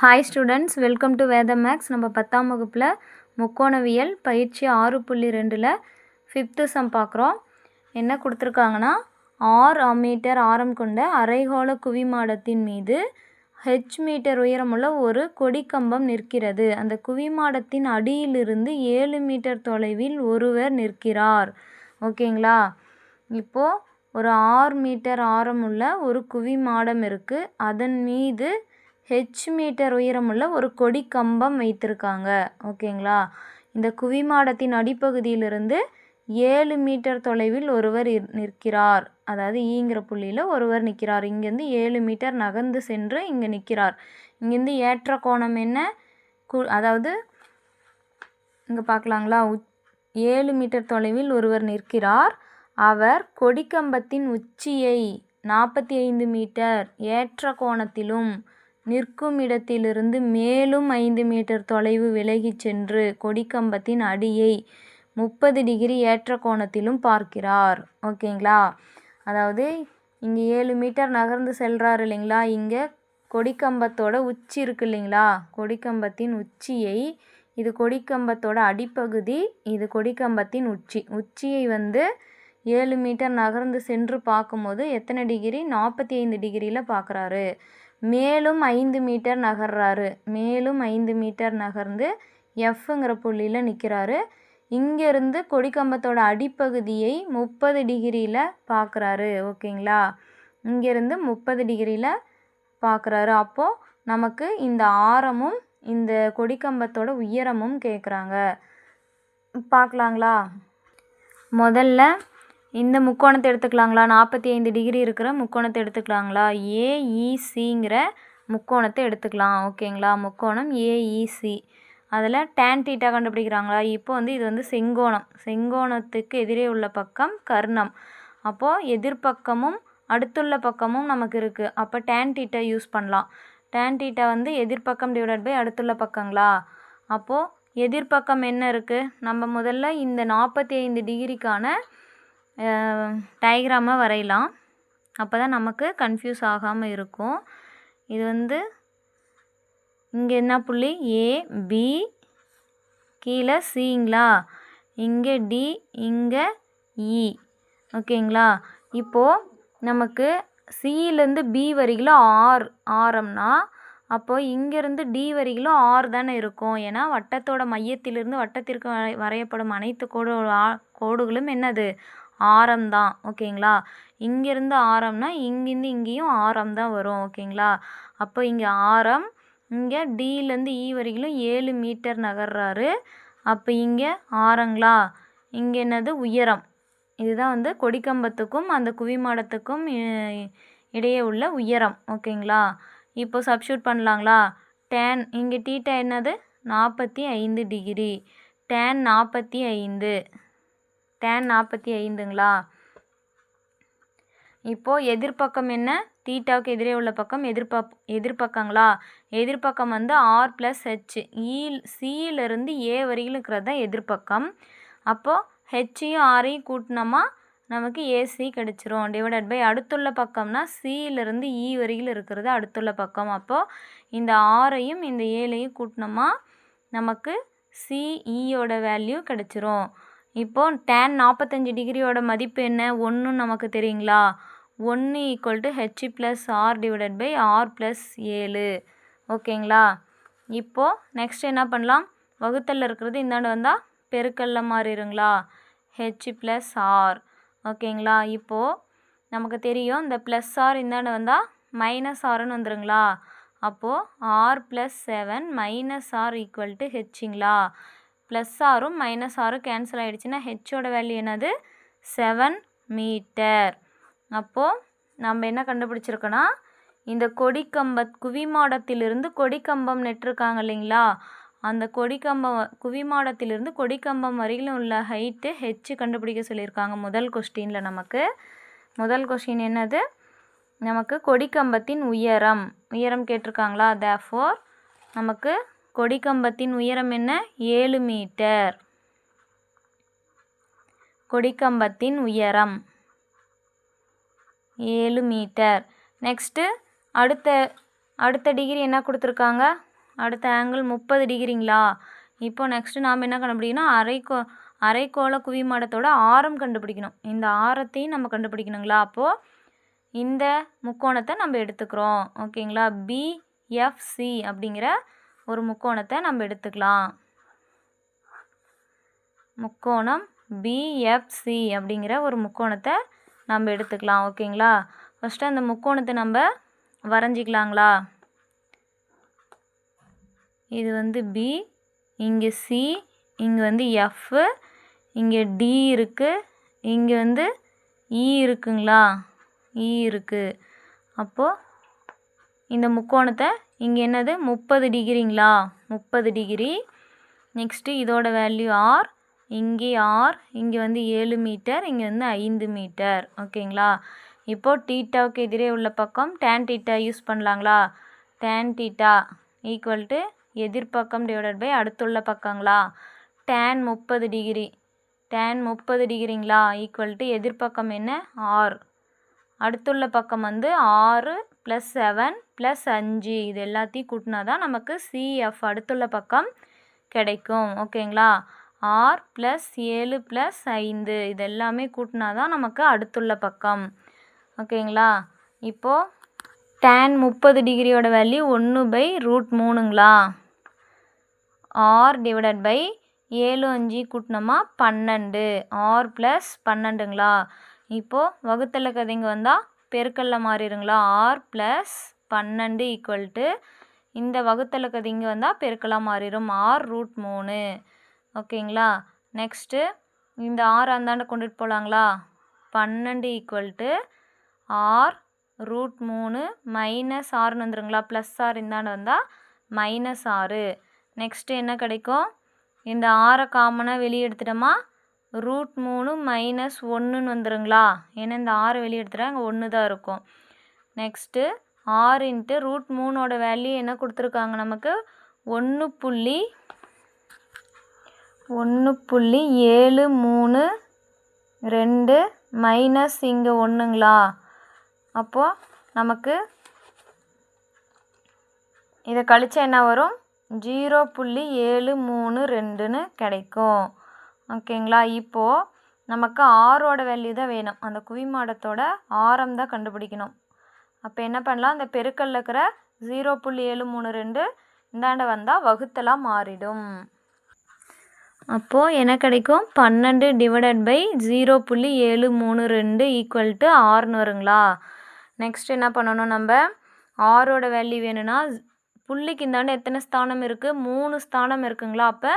Hi students welcome to Veda maths நம்ம பத்தாம் வகுப்பில் முக்கோணவியல் பயிற்சி ஆறு புள்ளி ரெண்டில் ஃபிஃப்த்து சம் பார்க்குறோம். என்ன கொடுத்துருக்காங்கன்னா ஆர் மீட்டர் ஆரம் கொண்ட அரைகோள குவிமாடத்தின் மீது ஹெச் மீட்டர் உயரமுள்ள ஒரு கொடிக்கம்பம் நிற்கிறது. அந்த குவிமாடத்தின் அடியிலிருந்து ஏழு மீட்டர் தொலைவில் ஒருவர் நிற்கிறார். ஓகேங்களா? இப்போது ஒரு ஆறு மீட்டர் ஆரமுள்ள ஒரு குவிமாடம் இருக்குது அதன் மீது ஹெச் மீட்டர் உயரமுள்ள ஒரு கொடி கம்பம் வைத்திருக்காங்க. ஓகேங்களா? இந்த குவிமாடத்தின் அடிப்பகுதியிலிருந்து ஏழு மீட்டர் தொலைவில் ஒருவர் நிற்கிறார். அதாவது e ஈங்கிற புள்ளியில் ஒருவர் நிற்கிறார். இங்கேருந்து ஏழு மீட்டர் நகர்ந்து சென்று இங்கே நிற்கிறார். இங்கேருந்து ஏற்ற கோணம் என்ன? கு அதாவது இங்கே பார்க்கலாங்களா? உச் ஏழு மீட்டர் தொலைவில் ஒருவர் நிற்கிறார். அவர் கொடிக்கம்பத்தின் உச்சியை நாற்பத்தி ஐந்து மீட்டர் ஏற்ற கோணத்திலும் நிற்கும் இடத்திலிருந்து மேலும் ஐந்து மீட்டர் தொலைவு விலகிச் சென்று கொடிக்கம்பத்தின் அடியை முப்பது டிகிரி ஏற்ற கோணத்திலும் பார்க்கிறார். ஓகேங்களா? அதாவது இங்கே ஏழு மீட்டர் நகர்ந்து செல்கிறார் இல்லைங்களா? இங்கே கொடிக்கம்பத்தோட உச்சி இருக்கு இல்லைங்களா? கொடிக்கம்பத்தின் உச்சியை இது கொடிக்கம்பத்தோட அடிப்பகுதி இது கொடிக்கம்பத்தின் உச்சி. உச்சியை வந்து ஏழு மீட்டர் நகர்ந்து சென்று பார்க்கும்போது எத்தனை டிகிரி? நாற்பத்தி ஐந்து டிகிரியில் பார்க்குறாரு. மேலும் ஐந்து மீட்டர் நகர்றாரு. மேலும் ஐந்து மீட்டர் நகர்ந்து எஃப்ங்கிற புள்ளியில் நிற்கிறாரு இங்கேருந்து கொடிக்கம்பத்தோட அடிப்பகுதியை முப்பது டிகிரியில் பார்க்குறாரு ஓகேங்களா? இங்கேருந்து முப்பது டிகிரியில் பார்க்குறாரு அப்போது நமக்கு இந்த ஆரமும் இந்த கொடிக்கம்பத்தோட உயரமும் கேட்குறாங்க பார்க்கலாங்களா முதல்ல இந்த முக்கோணத்தை எடுத்துக்கலாங்களா? நாற்பத்தி ஐந்து டிகிரி இருக்கிற முக்கோணத்தை எடுத்துக்கலாங்களா? ஏஇசிங்கிற முக்கோணத்தை எடுத்துக்கலாம். ஓகேங்களா? முக்கோணம் ஏஇசி அதில் டேன் டீட்டா கண்டுபிடிக்கிறாங்களா? இப்போ வந்து இது வந்து செங்கோணம். செங்கோணத்துக்கு எதிரே உள்ள பக்கம் கர்ணம். அப்போது எதிர்பக்கமும் அடுத்துள்ள பக்கமும் நமக்கு இருக்குது அப்போ டேன் டீட்டா யூஸ் பண்ணலாம். டேன் டீட்டா வந்து எதிர்பக்கம் டிவைடட் பை அடுத்துள்ள பக்கங்களா? அப்போது எதிர்பக்கம் என்ன இருக்குது நம்ம முதல்ல இந்த நாற்பத்தி ஐந்து டிகிரிக்கான டயக்ராமாக வரையலாம். அப்போ தான் நமக்கு கன்ஃபியூஸ் ஆகாமல் இருக்கும். இது வந்து இங்கே என்ன புள்ளி? ஏ பி கீழே சிங்களா இங்கே டி இங்கே இ e. ஓகேங்களா? இப்போது நமக்கு சியிலேருந்து பி வரைக்கும் ஆர் ஆரம்னா அப்போது இங்கேருந்து டி வரைக்கும் ஆர் தானே இருக்கும். ஏன்னா வட்டத்தோட மையத்திலிருந்து வட்டத்திற்கு வரை வரையப்படும் அனைத்து கோடு கோடுகளும் என்னது? ஆரம் தான் ஓகேங்களா? இங்கேருந்து ஆரம்னா இங்கேருந்து இங்கேயும் ஆரம் தான் வரும் ஓகேங்களா? அப்போ இங்கே ஆரம் இங்கே டிலேருந்து இ e வரைக்கும் ஏழு மீட்டர் நகர்றாரு. அப்போ இங்கே ஆரங்களா? இங்கே என்னது? உயரம். இதுதான் வந்து கொடிக்கம்பத்துக்கும் அந்த குவிமாடத்துக்கும் இடையே உள்ள உயரம் ஓகேங்களா? இப்போ சப்ஷூட் பண்ணலாங்களா? டேன் இங்கே டீட்டா என்னது? நாற்பத்தி ஐந்து டிகிரி. டேன் நாற்பத்தி ஐந்து. டேன் நாற்பத்தி ஐந்துங்களா? இப்போது எதிர்பக்கம் என்ன? தீட்டாவுக்கு எதிரே உள்ள பக்கம் எதிர்பக் எதிர்பக்கங்களா எதிர்பக்கம் வந்து R e plus H E சியிலிருந்து ஏ வரையிலும் இருக்கிறது தான் எதிர்பக்கம் அப்போது ஹெச்சையும் ஆரையும் கூட்டினோமா நமக்கு ஏசி கிடச்சிரும். டிவைடட் பை அடுத்துள்ள பக்கம்னா சியிலிருந்து இ e வரையில் இருக்கிறது அடுத்துள்ள பக்கம். அப்போது இந்த ஆரையும் இந்த ஏழையும் கூட்டினோமா நமக்கு சிஇயோட e வேல்யூ கிடச்சிரும். இப்போது டேன் நாற்பத்தஞ்சு டிகிரியோட மதிப்பு என்ன? ஒன்று நமக்கு தெரியுங்களா? ஒன்று equal to H plus R divided by R plus ஏழு. ஓகேங்களா? இப்போது நெக்ஸ்ட் என்ன பண்ணலாம்? வகுத்தலில் இருக்கிறது இந்தாண்டு வந்தால் பெருக்கல்ல மாறிடுங்களா? ஹெச் ப்ளஸ் ஆர் ஓகேங்களா? இப்போது நமக்கு தெரியும் இந்த ப்ளஸ் ஆர் இந்தாண்டு வந்தால் மைனஸ் ஆர்னு வந்துடுங்களா அப்போது R plus seven minus R equal to ஹெச்சுங்களா plus ஆரும் மைனஸ் ஆரும் கேன்சல் ஆகிடுச்சுன்னா ஹெச்சோட வேல்யூ என்னது? செவன் மீட்டர் அப்போது நம்ம என்ன கண்டுபிடிச்சிருக்கோன்னா இந்த கொடிக்கம்ப குவிமாடத்திலிருந்து கொடிக்கம்பம் நெட்டிருக்காங்க இல்லைங்களா? அந்த கொடிக்கம்பம் குவிமாடத்திலிருந்து கொடிக்கம்பம் வரையிலும் உள்ள ஹைட்டு ஹெச்சு கண்டுபிடிக்க சொல்லியிருக்காங்க முதல் கொஸ்டினில் நமக்கு. முதல் கொஸ்டின் என்னது? நமக்கு கொடிக்கம்பத்தின் உயரம். உயரம் கேட்டிருக்காங்களா? தேஃபோர் நமக்கு கொடிக்கம்பத்தின் உயரம் என்ன? ஏழு மீட்டர். கொடிக்கம்பத்தின் உயரம் ஏழு மீட்டர். நெக்ஸ்ட்டு அடுத்த அடுத்த டிகிரி என்ன கொடுத்துருக்காங்க? அடுத்த ஆங்கிள் முப்பது டிகிரிங்களா? இப்போ நெக்ஸ்ட்டு நாம் என்ன கண்டுபிடிக்கணும்? அரைக்கோ அரைக்கோள குவிமாடத்தோட ஆரம் கண்டுபிடிக்கணும். இந்த ஆரத்தையும் நம்ம கண்டுபிடிக்கணுங்களா? அப்போது இந்த முக்கோணத்தை நம்ம எடுத்துக்கிறோம். ஓகேங்களா? பிஎஃப்சி அப்படிங்கிற ஒரு முக்கோணத்தை நம்ம எடுத்துக்கலாம். முக்கோணம் பிஎஃப்சி அப்படிங்கிற ஒரு முக்கோணத்தை நம்ம எடுத்துக்கலாம். ஓகேங்களா? ஃபஸ்ட்டு அந்த முக்கோணத்தை நம்ம வரைஞ்சிக்கலாங்களா? இது வந்து பி இங்கே சி இங்கே வந்து எஃப்பு இங்கே டி இருக்குது இங்கே வந்து இ இருக்குங்களா? E இ இருக்குது அப்போது இந்த முக்கோணத்தை இங்கே என்னது? முப்பது டிகிரிங்களா? முப்பது டிகிரி. நெக்ஸ்ட்டு இதோட வேல்யூ ஆர் இங்கே ஆர் இங்கே வந்து ஏழு மீட்டர் இங்கே வந்து ஐந்து மீட்டர் ஓகேங்களா இப்போது டீட்டாவுக்கு எதிரே உள்ள பக்கம் டேன் டீட்டா யூஸ் பண்ணலாங்களா? டேன் டீட்டா ஈக்குவல் டு எதிர்பக்கம் டிவைடட் பை அடுத்துள்ள பக்கங்களா? டேன் முப்பது டிகிரி. டேன் முப்பது டிகிரிங்களா? ஈக்குவல் டு எதிர்பக்கம் என்ன? ஆர் அடுத்துள்ள பக்கம் வந்து ஆறு ப்ளஸ் செவன் ப்ளஸ் அஞ்சு இது எல்லாத்தையும் கூட்டினா தான் நமக்கு சிஎஃப் அடுத்துள்ள பக்கம் கிடைக்கும். ஓகேங்களா? ஆர் ப்ளஸ் ஏழு ப்ளஸ் ஐந்து இது எல்லாமே கூட்டினா தான் நமக்கு அடுத்துள்ள பக்கம். ஓகேங்களா? இப்போது டேன் முப்பது டிகிரியோட வேல்யூ ஒன்று பை ரூட் மூணுங்களா? ஆர் டிவைடட் பை ஏழு அஞ்சு கூட்டினோமா பன்னெண்டு. ஆர் ப்ளஸ் பன்னெண்டுங்களா? இப்போது வகுத்தல கதைங்க வந்தால் பெருக்கல்ல மாறிடுங்களா? ஆர் ப்ளஸ் பன்னெண்டு ஈக்குவல் டு இந்த வகுத்தல இங்கே வந்தால் பெருக்கலாக மாறிடும். ஆர் ரூட் மூணு. ஓகேங்களா? நெக்ஸ்ட்டு இந்த ஆறு அந்தாண்ட கொண்டுட்டு போகலாங்களா பன்னெண்டு ஈக்குவல் டு ஆர் ரூட் மூணு மைனஸ் ஆறுன்னு வந்துருங்களா? ப்ளஸ் ஆறு இந்தாண்ட வந்தால் மைனஸ் ஆறு நெக்ஸ்ட்டு என்ன கிடைக்கும்? இந்த ஆறை காமனாக வெளியே எடுத்துட்டோமா? ரூட் மூணு மைனஸ் ஒன்றுன்னு வந்துருங்களா? ஏன்னா இந்த ஆறு வெளியே எடுத்துட்டா அங்கே ஒன்று தான் இருக்கும். நெக்ஸ்ட்டு ஆறு இன்ட்டு ரூட் மூணோட வேல்யூ என்ன கொடுத்துருக்காங்க நமக்கு? ஒன்று புள்ளி ஒன்று புள்ளி ஏழு மூணு ரெண்டு மைனஸ் இங்கே ஒன்றுங்களா அப்போது நமக்கு இதை கழிச்சா என்ன வரும்? ஜீரோ புள்ளி ஏழு மூணு ரெண்டுன்னு கிடைக்கும். ஓகேங்களா? இப்போது நமக்கு ஆரோட வேல்யூ தான் வேணும். அந்த குவிமாடத்தோட ஆரம் தான் கண்டுபிடிக்கணும். அப்போ என்ன பண்ணலாம்? அந்த பெருக்கல்ல இருக்கிற ஜீரோ புள்ளி ஏழு மூணு ரெண்டு இந்தாண்ட வந்தால் வகுத்தலாக மாறிடும். அப்போது என்ன கிடைக்கும்? பன்னெண்டு டிவைடட் பை ஜீரோ புள்ளி ஏழு மூணு ரெண்டு ஈக்குவல் டு ஆறுன்னு வருங்களா? நெக்ஸ்ட் என்ன பண்ணணும் நம்ம? ஆரோட வேல்யூ வேணும்னா புள்ளிக்கு இந்தாண்டு எத்தனை ஸ்தானம் இருக்குது மூணு ஸ்தானம் இருக்குங்களா? அப்போ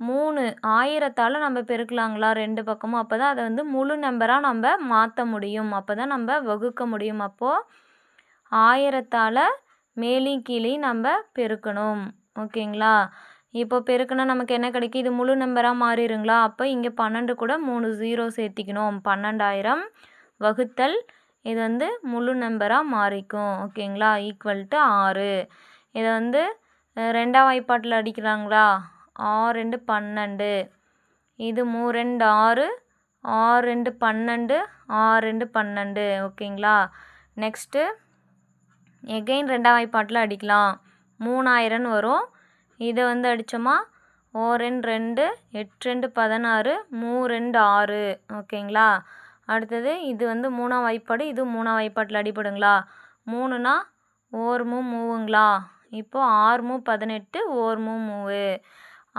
மூணு ஆயிரத்தால் நம்ம பெருக்கலாங்களா ரெண்டு பக்கமும்? அப்போ தான் அதை வந்து முழு நம்பராக நம்ம மாற்ற முடியும். அப்போ தான் நம்ம வகுக்க முடியும். அப்போது ஆயிரத்தால் மேலேயும் கீழேயும் நம்ம பெருக்கணும். ஓகேங்களா? இப்போ பெருக்குனா நமக்கு என்ன கிடைக்கும்? இது முழு நம்பராக மாறிடுங்களா? அப்போ இங்கே பன்னெண்டு கூட மூணு ஜீரோ சேர்த்திக்கணும். பன்னெண்டாயிரம் வகுத்தல் இது வந்து முழு நம்பராக மாறிக்கும். ஓகேங்களா? ஈக்குவல் டு ஆறு. இதை வந்து ரெண்டாம் வாய்ப்பாட்டில் அடிக்கிறாங்களா? ஆறு ரெண்டு பன்னெண்டு. இது மூ ரெண்டு ஆறு ஆறு ரெண்டு பன்னெண்டு ஆறு ரெண்டு பன்னெண்டு. ஓகேங்களா? நெக்ஸ்ட்டு எகைன் ரெண்டாம் வாய்ப்பாட்டில் அடிக்கலாம். மூணாயிரம்னு வரும். இதை வந்து அடித்தோமா? ஓ ரெண்டு ரெண்டு எட்டு ரெண்டு பதினாறு மூ ரெண்டு ஆறு. ஓகேங்களா? அடுத்தது இது வந்து மூணாம் வாய்ப்பாடு. இது மூணாம் வாய்ப்பாட்டில் அடிப்படுங்களா மூணுனா ஓர் மூ மூவுங்களா? இப்போ ஆறு மூ பதினெட்டு ஓர் மூ மூவு.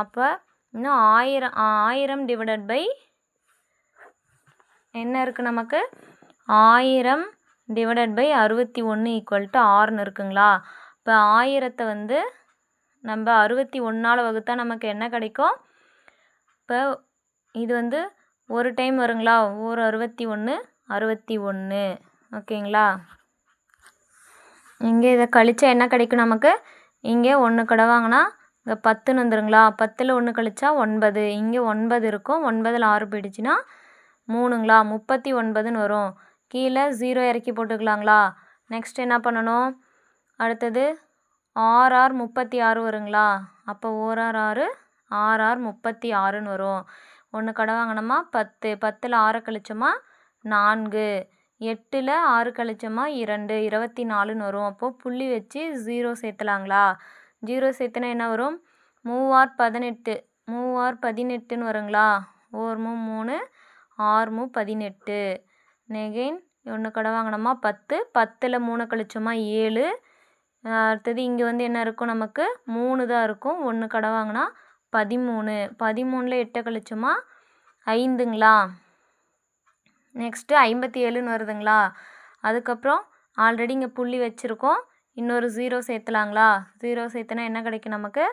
அப்போ இன்னும் ஆயிரம் ஆயிரம் டிவைடட் பை என்ன இருக்குது நமக்கு? ஆயிரம் டிவைடட் பை அறுபத்தி ஒன்று ஈக்குவல் டு ஆறுன்னு இருக்குங்களா? இப்போ ஆயிரத்தை வந்து நம்ம அறுபத்தி ஒன்றால் வகுத்தா நமக்கு என்ன கிடைக்கும்? இப்போ இது வந்து ஒரு டைம் வருங்களா? ஒரு அறுபத்தி ஒன்று அறுபத்தி ஒன்று ஓகேங்களா? இங்கே இதை கழித்தா என்ன கிடைக்கும் நமக்கு? இங்கே ஒன்று கடை வாங்கினா இங்கே பத்துன்னு வந்துருங்களா பத்தில் ஒன்று கழிச்சா ஒன்பது. இங்கே ஒன்பது இருக்கும். ஒன்பதில் ஆறு போயிடுச்சுன்னா மூணுங்களா? முப்பத்தி ஒன்பதுன்னு வரும். கீழே ஜீரோ இறக்கி போட்டுக்கலாங்களா? நெக்ஸ்ட் என்ன பண்ணணும்? அடுத்தது ஆர்ஆர் முப்பத்தி ஆறு வருங்களா? அப்போ ஓர் ஆர் ஆறு ஆர்ஆர் முப்பத்தி ஆறுன்னு வரும். ஒன்று கடை வாங்கினோமா? பத்து. பத்தில் ஆறு கழிச்சோமா? நான்கு. எட்டில் ஆறு கழிச்சோமா? இரண்டு. இருபத்தி நாலுன்னு வரும். அப்போது புள்ளி வச்சு ஜீரோ சேர்த்தலாங்களா? ஜீரோ சேர்த்துனா என்ன வரும்? மூவார் பதினெட்டு. மூவார் பதினெட்டுன்னு வருங்களா? ஓர் மூ மூணு ஆறு மூ பதினெட்டு. நெகைன் ஒன்று கடை வாங்கினோமா? பத்து. பத்தில் மூணு கழிச்சோமா? ஏழு. அடுத்தது இங்கே வந்து என்ன இருக்கும் நமக்கு? மூணு தான் இருக்கும். ஒன்று கடை வாங்கினா பதிமூணு. பதிமூணில் எட்டை கழிச்சோமா? ஐந்துங்களா? நெக்ஸ்ட்டு ஐம்பத்தி ஏழுன்னு வருதுங்களா? அதுக்கப்புறம் ஆல்ரெடி இங்கே புள்ளி வச்சுருக்கோம். இன்னொரு ஜீரோ சேர்த்துலாங்களா? ஜீரோ சேர்த்துனா என்ன கிடைக்கும் நமக்கு?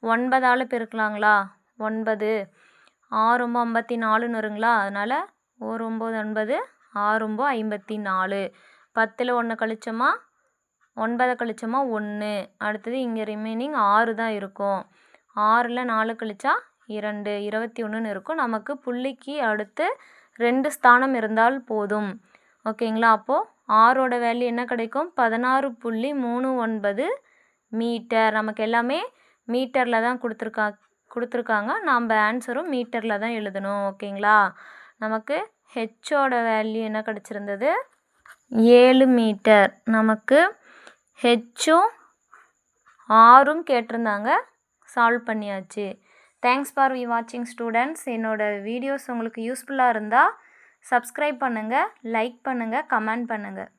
ஒன்பதால் பெருக்கலாங்களா? ஒன்பது. ஆறு ஒம்பது ஐம்பத்தி நாலுன்னு வருங்களா? அதனால் ஒரு ஒம்பது ஒன்பது ஆறு ஒம்பது ஐம்பத்தி நாலு பத்தில் ஒன்று கழிச்சோமா? ஒன்பதை கழிச்சோமா? ஒன்று அடுத்தது இங்கே ரிமைனிங் ஆறு தான் இருக்கும். ஆறில் நாலு கழிச்சா இரண்டு. இருபத்தி ஒன்றுன்னு இருக்கும். நமக்கு புள்ளிக்கு அடுத்து ரெண்டு ஸ்தானம் இருந்தால் போதும். ஓகேங்களா? அப்போது ஆரோட வேல்யூ என்ன கிடைக்கும்? பதினாறு புள்ளி மூணு ஒன்பது மீட்டர் நமக்கு எல்லாமே மீட்டரில் தான் கொடுத்துருக்கா கொடுத்துருக்காங்க. நம்ம ஆன்சரும் மீட்டரில் தான் எழுதணும் ஓகேங்களா? நமக்கு ஹெச்சோட வேல்யூ என்ன கிடச்சிருந்தது? ஏழு மீட்டர் நமக்கு ஹெச்சும் ஆறும் கேட்டிருந்தாங்க. சால்வ் பண்ணியாச்சு. தேங்க்ஸ் ஃபார் வி வாட்சிங் ஸ்டூடெண்ட்ஸ் என்னோடய வீடியோஸ் உங்களுக்கு யூஸ்ஃபுல்லாக இருந்தால் சப்ஸ்கிரைப் பண்ணுங்கள் லைக் பண்ணுங்கள் கமெண்ட் பண்ணுங்கள்